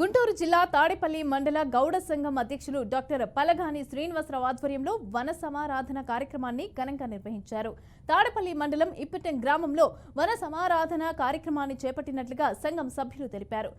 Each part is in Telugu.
గుంటూరు జిల్లా తాడేపల్లి మండల గౌడ సంఘం అధ్యక్షులు డాక్టర్ పలగాని శ్రీనివాసరావు ఆధ్వర్యంలో వన సమారాధన కార్యక్రమాన్ని ఘనంగా నిర్వహించారు. తాడేపల్లి మండలం ఇప్పటెం గ్రామంలో వన సమారాధన కార్యక్రమాన్ని చేపట్టినట్లుగా సంఘం సభ్యులు తెలిపారు.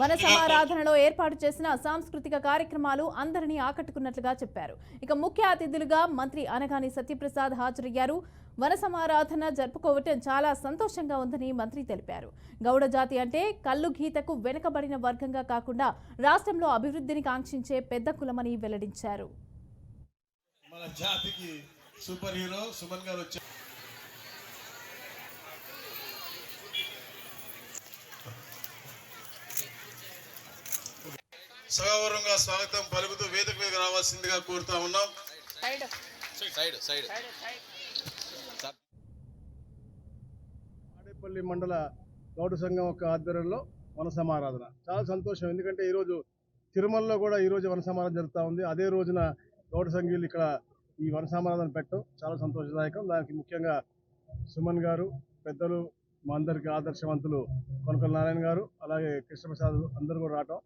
వన సమారాధనలో ఏర్పాటు చేసిన సాంస్కృతిక కార్యక్రమాలు అందరినీ ఆకట్టుకున్నట్లుగా చెప్పారు. ఇక ముఖ్య అతిథులుగా మంత్రి అనగాని సత్యప్రసాద్ హాజరయ్యారు. వన సమారాధన జరుపుకోవటం చాలా సంతోషంగా ఉందని మంత్రి తెలిపారు. గౌడ జాతి అంటే కల్లు గీతకు వెనుకబడిన వర్గంగా కాకుండా రాష్ట్రంలో అభివృద్ధిని కాంక్షించే పెద్ద కులమని వెల్లడించారు. మన జాతికి సూపర్ హీరో సుమన్ గారు వచ్చారు. సగౌరవంగా స్వాగతం పలుకుతూ వేదిక మీదకి రావాల్సిందిగా కోరుతా ఉన్నాం. సైడ్ సైడ్ తాడేపల్లి మండల గౌడ సంఘం యొక్క ఆధ్వర్యంలో వన సమారాధన చాలా సంతోషం. ఎందుకంటే ఈరోజు తిరుమలలో కూడా ఈరోజు వన సమారాధన జరుగుతూ ఉంది. అదే రోజున గౌడ సంఘీయులు ఇక్కడ ఈ వన సమారాధన పెట్టడం చాలా సంతోషదాయకం. దానికి ముఖ్యంగా సుమన్ గారు పెద్దలు మా అందరికీ ఆదర్శవంతులు కొనకల నారాయణ గారు అలాగే కృష్ణప్రసాద్ అందరూ కూడా రావటం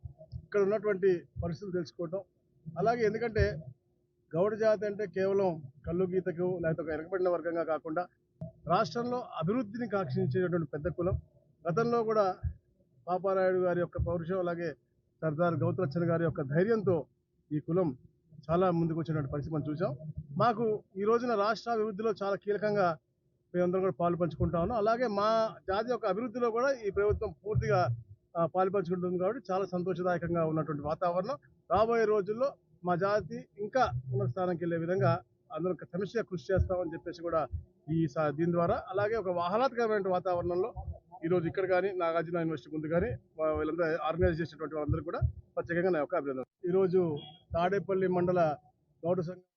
ఇక్కడ ఉన్నటువంటి పరిస్థితులు తెలుసుకోవటం. అలాగే ఎందుకంటే గౌడ జాతి అంటే కేవలం కళ్ళు గీతకు లేకపోతే ఒక ఎరగబడిన వర్గంగా కాకుండా రాష్ట్రంలో అభివృద్ధిని కాక్షించేటటువంటి పెద్ద కులం. గతంలో కూడా పాపారాయుడు గారి యొక్క పౌరుషం అలాగే సర్దార్ గౌతలచ్చన్ గారి యొక్క ధైర్యంతో ఈ కులం చాలా ముందుకు వచ్చినటువంటి పరిస్థితి మనం చూసాం మాకు ఈ రోజున రాష్ట్ర అభివృద్ధిలో చాలా కీలకంగా మేమందరం కూడా పాలు పంచుకుంటా ఉన్నాం. అలాగే మా జాతి యొక్క అభివృద్ధిలో కూడా ఈ ప్రభుత్వం పూర్తిగా పాలు పంచుకుంటుంది కాబట్టి చాలా సంతోషదాయకంగా ఉన్నటువంటి వాతావరణం. రాబోయే రోజుల్లో మా జాతి ఇంకా ఉన్నత స్థానంకి వెళ్ళే విధంగా అందరూ సమిష్టిగా కృషి చేస్తామని చెప్పేసి కూడా ఈ దీని ద్వారా. అలాగే ఒక ఆహ్లాదకరమైన వాతావరణంలో ఈరోజు ఇక్కడ కానీ నాగార్జున యూనివర్సిటీ ముందు కానీ వీళ్ళందరూ ఆర్గనైజ్ చేసినటువంటి వాళ్ళందరూ కూడా ప్రత్యేకంగా నా యొక్క అభినందన ఈరోజు తాడేపల్లి మండల గౌడ సంఘం